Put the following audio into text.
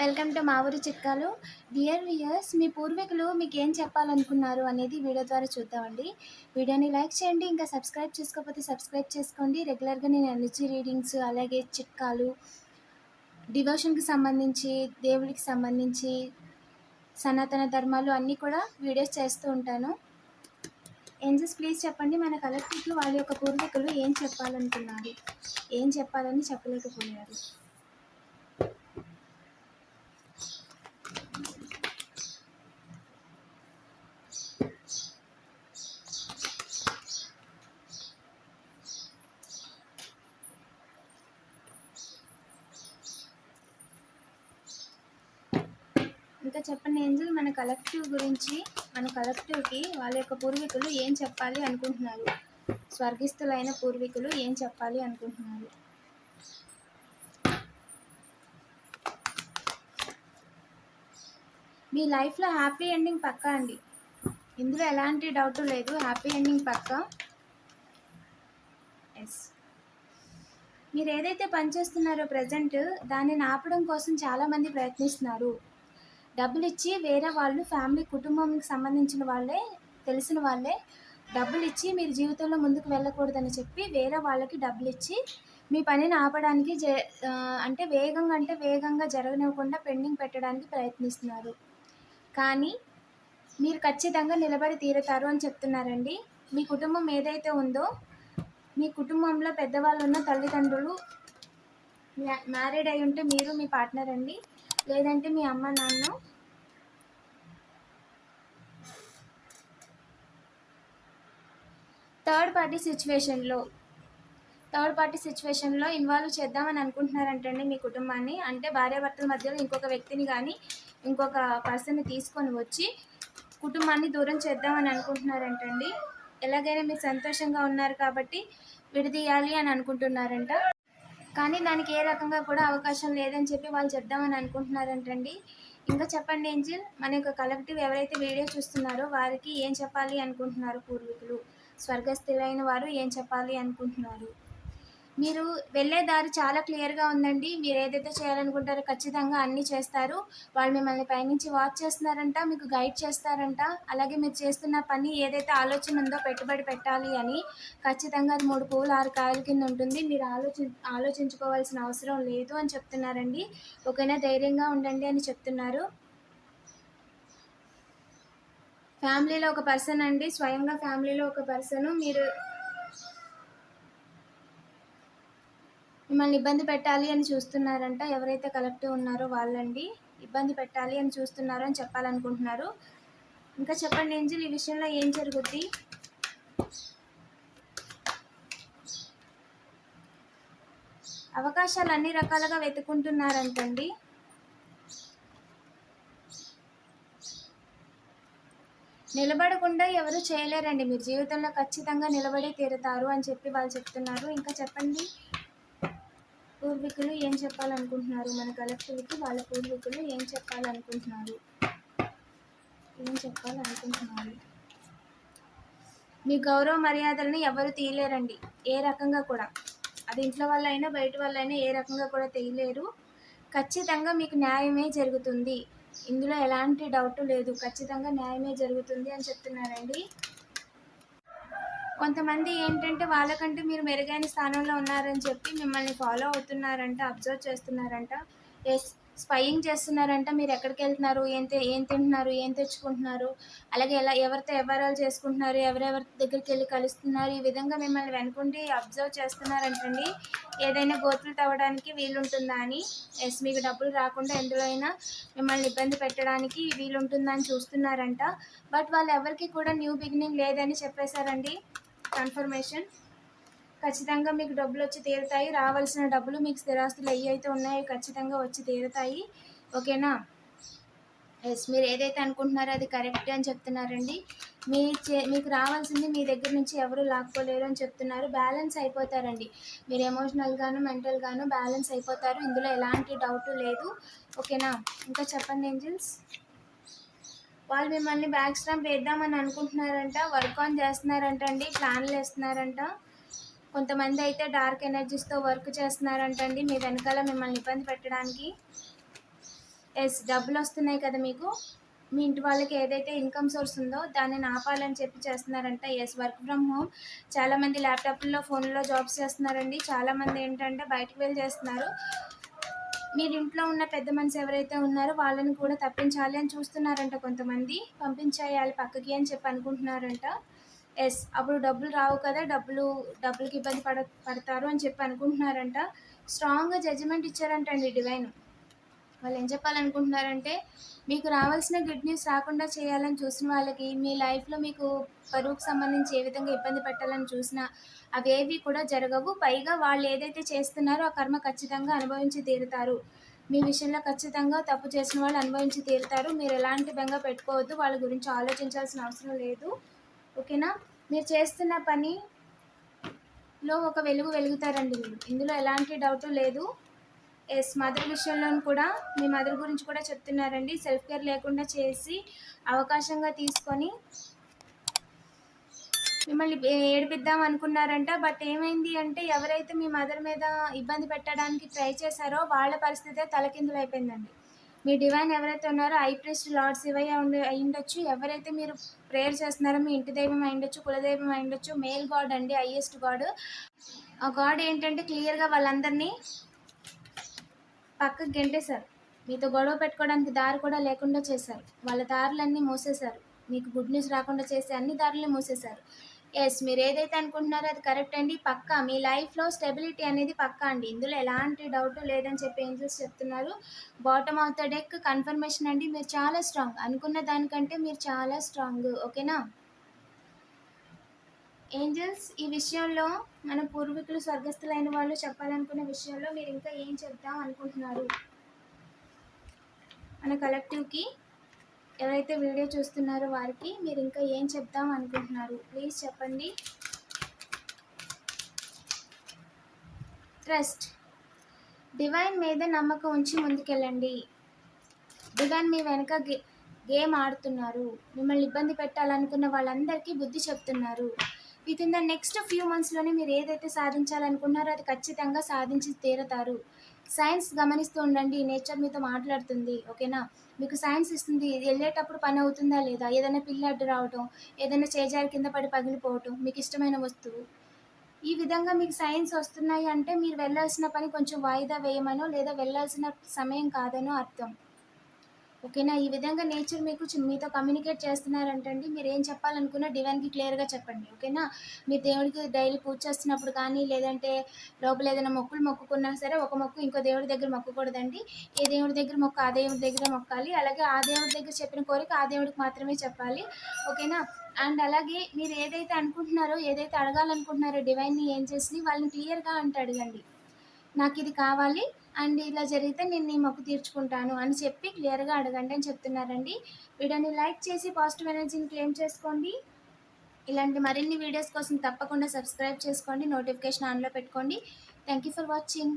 Welcome to మా ఊరి చిట్కాలు. డియర్ వియర్స్ మీ పూర్వీకులు మీకు ఏం చెప్పాలనుకున్నారు అనేది వీడియో ద్వారా చూద్దామండి. వీడియోని లైక్ చేయండి ఇంకా సబ్స్క్రైబ్ చేసుకోకపోతే సబ్స్క్రైబ్ చేసుకోండి. రెగ్యులర్గా నేను ఎనర్జీ రీడింగ్స్ అలాగే చిట్కాలు డివోషన్కి సంబంధించి దేవుడికి సంబంధించి సనాతన ధర్మాలు అన్నీ కూడా వీడియోస్ చేస్తూ ఉంటాను. ఏంజెస్ ప్లీజ్ చెప్పండి మన కలెక్టివ్కి వాళ్ళ యొక్క పూర్వీకులు ఏం చెప్పాలనుకున్నారు? ఏం చెప్పాలని చెప్పలేకపోయారు? ఇంకా చెప్పండి ఏంజల్ మన కలెక్టివ్ గురించి మన కలెక్టివ్కి వాళ్ళ యొక్క పూర్వీకులు ఏం చెప్పాలి అనుకుంటున్నారు? స్వర్గస్థులైన పూర్వీకులు ఏం చెప్పాలి అనుకుంటున్నారు? మీ లైఫ్లో హ్యాపీ ఎండింగ్ పక్కా అండి. ఇందులో ఎలాంటి డౌట్ లేదు. హ్యాపీ ఎండింగ్ పక్కా? ఎస్ మీరు ఏదైతే పనిచేస్తున్నారో ప్రజెంట్ దాన్ని ఆపడం కోసం చాలామంది ప్రయత్నిస్తున్నారు. డబ్బులు ఇచ్చి వేరే వాళ్ళు ఫ్యామిలీ కుటుంబంకి సంబంధించిన వాళ్ళే తెలిసిన వాళ్ళే డబ్బులు ఇచ్చి మీరు జీవితంలో ముందుకు వెళ్ళకూడదని చెప్పి వేరే వాళ్ళకి డబ్బులు ఇచ్చి మీ పనిని ఆపడానికి జ అంటే వేగంగా అంటే వేగంగా జరగనివ్వకుండా పెండింగ్ పెట్టడానికి ప్రయత్నిస్తున్నారు. కానీ మీరు ఖచ్చితంగా నిలబడి తీరుతారు అని చెప్తున్నారండి. మీ కుటుంబం ఏదైతే ఉందో మీ కుటుంబంలో పెద్దవాళ్ళు ఉన్న తల్లిదండ్రులు మ్యా- మ్యారీడ్ అయి ఉంటే మీరు మీ పార్ట్నర్ అండి. లేదంటే మీ అమ్మ నాన్న. థర్డ్ పార్టీ సిచ్యువేషన్లో థర్డ్ పార్టీ సిచ్యువేషన్లో ఇన్వాల్వ్ చేద్దామని అనుకుంటున్నారంటండి మీ కుటుంబాన్ని. అంటే భార్యాభర్తల మధ్యలో ఇంకొక వ్యక్తిని కానీ ఇంకొక పర్సన్ని తీసుకొని వచ్చి కుటుంబాన్ని దూరం చేద్దామని అనుకుంటున్నారంటండి. ఎలాగైనా మీరు సంతోషంగా ఉన్నారు కాబట్టి విడదీయాలి అని అనుకుంటున్నారంట. కానీ దానికి ఏ రకంగా కూడా అవకాశం లేదని చెప్పి వాళ్ళు చెప్దామని అనుకుంటున్నారంటండి. ఇంకా చెప్పండి ఏంజిల్ మన యొక్క కలెక్టివ్ ఎవరైతే వీడియో చూస్తున్నారో వారికి ఏం చెప్పాలి అనుకుంటున్నారు పూర్వీకులు? స్వర్గస్థులైన వారు ఏం చెప్పాలి అనుకుంటున్నారు? మీరు వెళ్ళే దారి చాలా క్లియర్గా ఉందండి. మీరు ఏదైతే చేయాలనుకుంటారో ఖచ్చితంగా అన్నీ చేస్తారు. వాళ్ళు మిమ్మల్ని పైనుంచి వాచ్ చేస్తున్నారంట మీకు గైడ్ చేస్తారంట. అలాగే మీరు చేస్తున్న పని ఏదైతే ఆలోచన ఉందో పెట్టుబడి పెట్టాలి అని ఖచ్చితంగా అది మూడు పువ్వులు ఆరు కాయల కింద ఉంటుంది. మీరు ఆలోచి ఆలోచించుకోవాల్సిన అవసరం లేదు అని చెప్తున్నారండి. ఓకేనా ధైర్యంగా ఉండండి అని చెప్తున్నారు. ఫ్యామిలీలో ఒక పర్సన్ అండి. స్వయంగా ఫ్యామిలీలో ఒక పర్సన్ మీరు మిమ్మల్ని ఇబ్బంది పెట్టాలి అని చూస్తున్నారంట. ఎవరైతే కలెక్టివ్ ఉన్నారో వాళ్ళండి. ఇబ్బంది పెట్టాలి అని చూస్తున్నారు అని చెప్పాలనుకుంటున్నారు. ఇంకా చెప్పండి ఏంజిల్ ఈ విషయంలో ఏం జరుగుద్ది? అవకాశాలు అన్ని రకాలుగా వెతుకుంటున్నారంటండి నిలబడకుండా ఎవరు చేయలేరండి. మీరు జీవితంలో ఖచ్చితంగా నిలబడి తీరుతారు అని చెప్పి వాళ్ళు చెప్తున్నారు. ఇంకా చెప్పండి. చెప్పాలనుకుంటున్నారు? మన కలెక్టివ్కి వాళ్ళ పూర్వీకులు ఏం చెప్పాలనుకుంటున్నారు? ఏం చెప్పాలనుకుంటున్నారు? మీ గౌరవ మర్యాదలను ఎవరు తీయలేరండి. ఏ రకంగా కూడా. అది ఇంట్లో వాళ్ళైనా బయట వాళ్ళైనా ఏ రకంగా కూడా తీయలేరు. ఖచ్చితంగా మీకు న్యాయమే జరుగుతుంది. ఇందులో ఎలాంటి డౌట్ లేదు. ఖచ్చితంగా న్యాయమే జరుగుతుంది అని చెప్తున్నారండి. కొంతమంది ఏంటంటే వాళ్ళకంటే మీరు మెరుగైన స్థానంలో ఉన్నారని చెప్పి మిమ్మల్ని ఫాలో అవుతున్నారంట అబ్జర్వ్ చేస్తున్నారంట. ఎస్ స్పయింగ్ చేస్తున్నారంట. మీరు ఎక్కడికి వెళ్తున్నారు? ఏం ఏం తింటున్నారు? ఏం తెచ్చుకుంటున్నారు? అలాగే ఎలా ఎవరితో వ్యవహారాలు చేసుకుంటున్నారు? ఎవరెవరి దగ్గరికి వెళ్ళి కలుస్తున్నారు? ఈ విధంగా మిమ్మల్ని వెనుకుండి అబ్జర్వ్ చేస్తున్నారంటండి. ఏదైనా గోతులు తవ్వడానికి వీలుంటుందా అని? ఎస్ మీకు డబ్బులు రాకుండా ఎందులో అయినా మిమ్మల్ని ఇబ్బంది పెట్టడానికి వీలుంటుందా అని చూస్తున్నారంట. బట్ వాళ్ళు ఎవరికి కూడా న్యూ బిగినింగ్ లేదని చెప్పేశారండి. కన్ఫర్మేషన్. ఖచ్చితంగా మీకు డబ్బులు వచ్చి తీరుతాయి. రావాల్సిన డబ్బులు మీకు స్థిరాస్తులు అయ్యి అయితే ఉన్నాయో. ఖచ్చితంగా వచ్చి తీరుతాయి. ఓకేనా? ఎస్ మీరు ఏదైతే అనుకుంటున్నారో అది కరెక్ట్ అని చెప్తున్నారండి. మీ చే మీకు రావాల్సింది మీ దగ్గర నుంచి ఎవరు లాక్కోలేరు అని చెప్తున్నారు. బ్యాలెన్స్ అయిపోతారండి. మీరు ఎమోషనల్గాను మెంటల్గాను బ్యాలెన్స్ అయిపోతారు. ఇందులో ఎలాంటి డౌట్ లేదు. ఓకేనా? ఇంకా చెప్పండి ఏంజిల్స్ వాళ్ళు మిమ్మల్ని బ్యాక్ స్టాంప్ వేద్దామని అనుకుంటున్నారంట వర్క్ ఆన్ చేస్తున్నారంట అండి ప్లాన్లు వేస్తున్నారంట. కొంతమంది అయితే డార్క్ ఎనర్జీస్తో వర్క్ చేస్తున్నారంట అండి మీ వెనకాల మిమ్మల్ని ఇబ్బంది పెట్టడానికి. ఎస్ డబ్బులు వస్తున్నాయి కదా మీకు. మీ ఇంటి వాళ్ళకి ఏదైతే ఇన్కమ్ సోర్స్ ఉందో దాన్ని ఆపాలని చెప్పి చేస్తున్నారంట. ఎస్ వర్క్ ఫ్రమ్ హోమ్ చాలామంది ల్యాప్టాప్లో ఫోన్లో జాబ్స్ చేస్తున్నారండి. చాలామంది ఏంటంటే బయటకు వెళ్ళి చేస్తున్నారు. మీరు ఇంట్లో ఉన్న పెద్ద మనిషి ఎవరైతే ఉన్నారో వాళ్ళని కూడా తప్పించాలి అని చూస్తున్నారంట కొంతమంది. పంపించేయాలి పక్కకి అని చెప్పి అనుకుంటున్నారంట. ఎస్ అప్పుడు డబ్బులు రావు కదా డబ్బులు డబ్బులకి ఇబ్బంది పడ పడతారు అని చెప్పి అనుకుంటున్నారంట. స్ట్రాంగ్గా జడ్జిమెంట్ ఇచ్చారంటండి డివైన్ వాళ్ళు ఏం చెప్పాలనుకుంటున్నారంటే మీకు రావాల్సిన గుడ్ న్యూస్ రాకుండా చేయాలని చూసిన వాళ్ళకి మీ లైఫ్లో మీకు పరువుకు సంబంధించి ఏ విధంగా ఇబ్బంది పెట్టాలని చూసినా అవేవి కూడా జరగవు. పైగా వాళ్ళు ఏదైతే చేస్తున్నారో ఆ కర్మ ఖచ్చితంగా అనుభవించి తీరుతారు. మీ విషయంలో ఖచ్చితంగా తప్పు చేసిన వాళ్ళు అనుభవించి తీరుతారు. మీరు ఎలాంటి బెంగ పెట్టుకోవద్దు. వాళ్ళ గురించి ఆలోచించాల్సిన అవసరం లేదు. ఓకేనా? మీరు చేస్తున్న పనిలో ఒక వెలుగు వెలుగుతారండి. మీరు ఇందులో ఎలాంటి డౌట్ లేదు. ఎస్ మదర్ విషయంలో కూడా మీ మదర్ గురించి కూడా చెప్తున్నారండి. సెల్ఫ్ కేర్ లేకుండా చేసి అవకాశంగా తీసుకొని మిమ్మల్ని ఏడిపిద్దాం అనుకున్నారంట. బట్ ఏమైంది అంటే ఎవరైతే మీ మదర్ మీద ఇబ్బంది పెట్టడానికి ట్రై చేశారో వాళ్ళ పరిస్థితే తలకిందులు అయిపోయిందండి. మీ డివైన్ ఎవరైతే ఉన్నారో ఐ ప్రెస్ట్ లార్డ్స్ ఇవై ఉండి అయి ఉండొచ్చు ఎవరైతే మీరు ప్రేయర్ చేస్తున్నారో మీ ఇంటి దైవం అయి ఉండొచ్చు కులదైవం అయి ఉండొచ్చు మేల్ గాడ్ అండి హైయెస్ట్ గాడ్ ఆ గాడ్ ఏంటంటే క్లియర్గా వాళ్ళందరినీ పక్కకి గెంటేశారు. మీతో గొడవ పెట్టుకోవడానికి దారి కూడా లేకుండా చేశారు. వాళ్ళ దారులన్నీ మూసేశారు. మీకు గుడ్ న్యూస్ రాకుండా చేసే అన్ని దారులు మూసేశారు. ఎస్ మీరు ఏదైతే అనుకుంటున్నారో అది కరెక్ట్ అండి. పక్కా మీ లైఫ్లో స్టెబిలిటీ అనేది పక్కా అండి. ఇందులో ఎలాంటి డౌట్ లేదని చెప్పి ఏంజల్స్ చెప్తున్నారు. Bottom of the deck confirmation అండి. మీరు చాలా స్ట్రాంగ్ అనుకున్న దానికంటే మీరు చాలా స్ట్రాంగ్ ఓకేనా? ఏంజల్స్ ఈ విషయంలో మన పూర్వీకులు స్వర్గస్థులైన వాళ్ళు చెప్పాలనుకున్న విషయంలో మీరు ఇంకా ఏం చెప్దాం అనుకుంటున్నారు? మన కలెక్టివ్కి ఎవరైతే వీడియో చూస్తున్నారో వారికి మీరు ఇంకా ఏం చెప్దాం అనుకుంటున్నారు? ప్లీజ్ చెప్పండి. ట్రస్ట్. డివైన్ మీద నమ్మకం ఉంచి ముందుకెళ్ళండి. డివైన్ మీ వెనక గే గేమ్ ఆడుతున్నారు. మిమ్మల్ని ఇబ్బంది పెట్టాలనుకున్న వాళ్ళందరికీ బుద్ధి చెప్తున్నారు. Within the next few మంత్స్లోనే మీరు ఏదైతే సాధించాలనుకున్నారో అది ఖచ్చితంగా సాధించి తీరతారు. సైన్స్ గమనిస్తూ ఉండండి నేచర్ మీతో మాట్లాడుతుంది ఓకేనా మీకు సైన్స్ ఇస్తుంది వెళ్ళేటప్పుడు పని అవుతుందా లేదా? ఏదైనా పిల్ల అడ్డు రావటం ఏదైనా చేజారి కింద పడి పగిలిపోవటం మీకు ఇష్టమైన వస్తువు. ఈ విధంగా మీకు సైన్స్ వస్తున్నాయి అంటే మీరు వెళ్ళాల్సిన పని కొంచెం వాయిదా వేయమనో లేదా వెళ్ళాల్సిన సమయం కాదనో అర్థం. ఓకేనా? ఈ విధంగా నేచర్ మీకు మీతో కమ్యూనికేట్ చేస్తున్నారంటండి. మీరు ఏం చెప్పాలనుకున్నా డివైన్కి క్లియర్గా చెప్పండి. ఓకేనా? మీరు దేవుడికి డైలీ పూజ చేస్తున్నప్పుడు కానీ లేదంటే లోపల ఏదైనా మొక్కులు మొక్కుకున్నా సరే ఒక మొక్కు ఇంకో దేవుడి దగ్గర మొక్కకూడదండి. ఏ దేవుడి దగ్గర మొక్క ఆ దేవుడి దగ్గర మొక్కాలి. అలాగే ఆ దేవుడి దగ్గర చెప్పిన కోరిక ఆ దేవుడికి మాత్రమే చెప్పాలి. ఓకేనా? అండ్ అలాగే మీరు ఏదైతే అనుకుంటున్నారో ఏదైతే అడగాలనుకుంటున్నారో డివైన్ని ఏం చేసి వాళ్ళని క్లియర్గా అంటే అడగండి. నాకు ఇది కావాలి. అండ్ ఇలా జరిగితే నేను నీ మొక్కు తీర్చుకుంటాను అని చెప్పి క్లియర్గా అడగండి అని చెప్తున్నారండి. వీడియోని లైక్ చేసి పాజిటివ్ ఎనర్జీని క్లెయిమ్ చేసుకోండి. ఇలాంటి మరిన్ని వీడియోస్ కోసం తప్పకుండా సబ్స్క్రైబ్ చేసుకోండి. నోటిఫికేషన్ ఆన్లో పెట్టుకోండి. Thank you for watching.